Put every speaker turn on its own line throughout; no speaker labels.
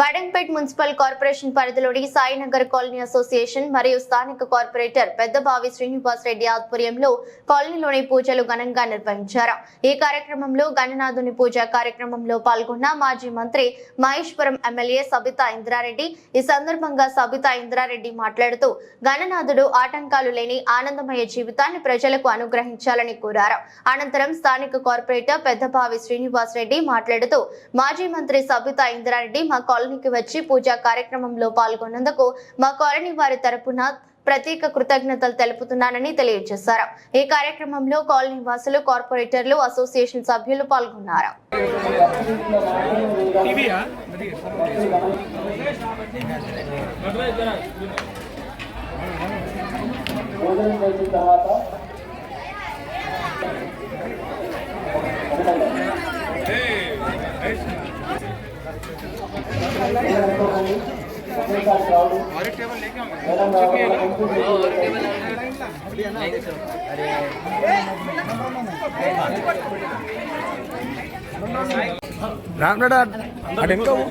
Badangpet municipal corporation పరిధిలోని Sainagar colony association మరియు స్థానిక కార్పొరేటర్ పెద్దబావి శ్రీనివాస్ రెడ్డి ఆధ్వర్యంలో కాలనీలోని పూజలు ఘనంగా నిర్వహించారు. ఈ కార్యక్రమంలో గణనాథుని పూజ కార్యక్రమంలో పాల్గొన్న మాజీ మంత్రి మహేశ్వరం ఎమ్మెల్యే సబితా ఇంద్రారెడ్డి ఈ సందర్భంగా సబితా ఇంద్రారెడ్డి మాట్లాడుతూ గణనాథుడు ఆటంకాలు లేని ఆనందమయ జీవితాన్ని ప్రజలకు అనుగ్రహించాలని కోరారు. అనంతరం స్థానిక కార్పొరేటర్ పెద్దబావి శ్రీనివాస్ రెడ్డి మాట్లాడుతూ మాజీ మంత్రి సబితా ఇంద్రారెడ్డి మా కాలనీకి వచ్చి పూజా కార్యక్రమంలో పాల్గొన్నందుకు మా కాలనీ వారి తరపున ప్రత్యేక కృతజ్ఞతలు తెలుపుతున్నానని తెలియజేశారు. ఈ కార్యక్రమంలో కాలనీ వాసులు కార్పొరేటర్లు అసోసియేషన్ సభ్యులు పాల్గొన్నారు.
భోజనం చేసిన తర్వాత మేడం
అటు ఇంకా పో.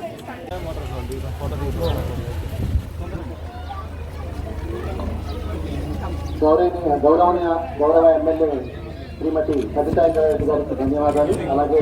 గౌరవనీయ గౌరవనీయ గౌరవ ఎమ్మెల్యే శ్రీమతి సబితా గారికి ధన్యవాదాలు. అలాగే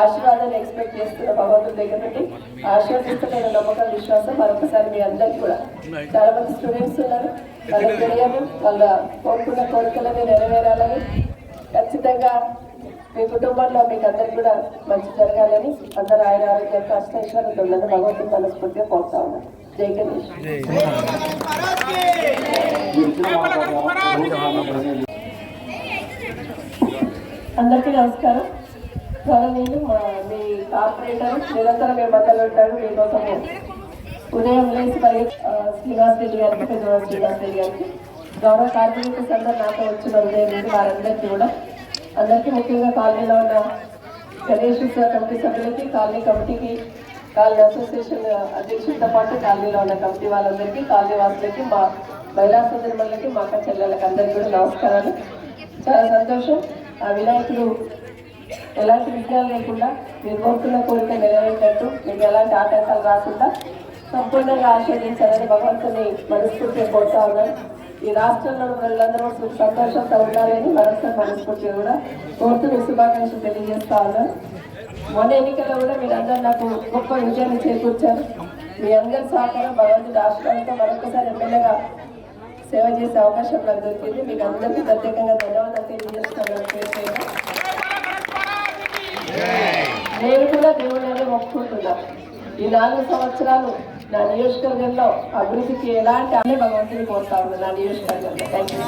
ఆశీర్వాదాన్ని ఎక్స్పెక్ట్ చేస్తున్న భగవంతుడి దగ్గర నుండి ఆశీర్వదిస్తున్న నమ్మకం విశ్వాసం మరొకసారి మీ అందరికీ కూడా. చాలా మంది స్టూడెంట్స్ ఉన్నారు. వాళ్ళకి తెలియదు. వాళ్ళ కోరుకున్న కోరికలని నెరవేరాలని ఖచ్చితంగా మీ కుటుంబంలో మీకు అందరికి కూడా మంచి జరగాలని అందరూ ఆయన ఆరోగ్యం అష్టైశ్వర్యంతో ఉందని భగవంతుడు మనస్ఫూర్తిగా కోరుతా ఉన్నాను జై గణేష్. అందరికీ నమస్కారం. గౌరవనీయులు మా మీ కార్పొరేటర్ నిరంతరం మేము మధ్యలో మీకోసం మీకోసము ఉదయం లేచి మరి శ్రీనివాస్ రెడ్డి గారికి పెద్దవాడు శ్రీనివాస్ రెడ్డి గారికి గౌరవ కార్పొరేటర్స్ అందరూ నాతో వచ్చిన ఉదయం నుంచి వారందరికీ కూడా అందరికీ ముఖ్యంగా కాలనీలో ఉన్న గణేష్ కమిటీ సభ్యులకి కాలనీ కమిటీకి కాలనీ అసోసియేషన్ అధ్యక్షులతో పాటు కాలనీలో ఉన్న కమిటీ వాళ్ళందరికీ కాలనీ వాసులకి మా మహిళా సోదరులకి మా అక్క చెల్లెళ్ళకి అందరికీ కూడా నమస్కారాలు. చాలా సంతోషం. ఆ వినాయకుడు ఎలాంటి విఘ్నాలు లేకుండా మీరు కోరుకున్న కోరిక నెరవేరేటట్టు మీకు ఎలాంటి ఆటంకాలు రాకుండా సంపూర్ణంగా ఆశీర్వదించాలని భగవంతుని మనస్ఫూర్తిగా కోరుతా ఉన్నాను. ఈ రాష్ట్రంలో వాళ్ళందరూ సుఖ సంతోషంతో ఉండాలని మరొకసారి మనస్ఫూర్తిగా కూడా కోరుతూ మీ శుభాకాంక్షలు తెలియజేస్తా ఉన్నాను. మొన్న ఎన్నికల్లో కూడా మీరందరూ నాకు గొప్ప విజయాన్ని చేకూర్చారు. మీ అందరి సహకారం భగవంతుడి ఆశీర్వాదంతో మరొకసారి ఎమ్మెల్యేగా సేవ చేసే అవకాశం నాకు దొరికింది. మీకు అందరికీ ప్రత్యేకంగా ధన్యవాదాలు తెలియజేస్తున్నాను. నేను కూడా దేవుళ్ళని మొక్కుకుంటున్నా. ఈ నాలుగు సంవత్సరాలు నా నియోజకవర్గంలో అభివృద్ధికి ఎలాంటి అన్ని భగవంతుని కోరుతా ఉన్నా నా నియోజకవర్గంలో. Thank you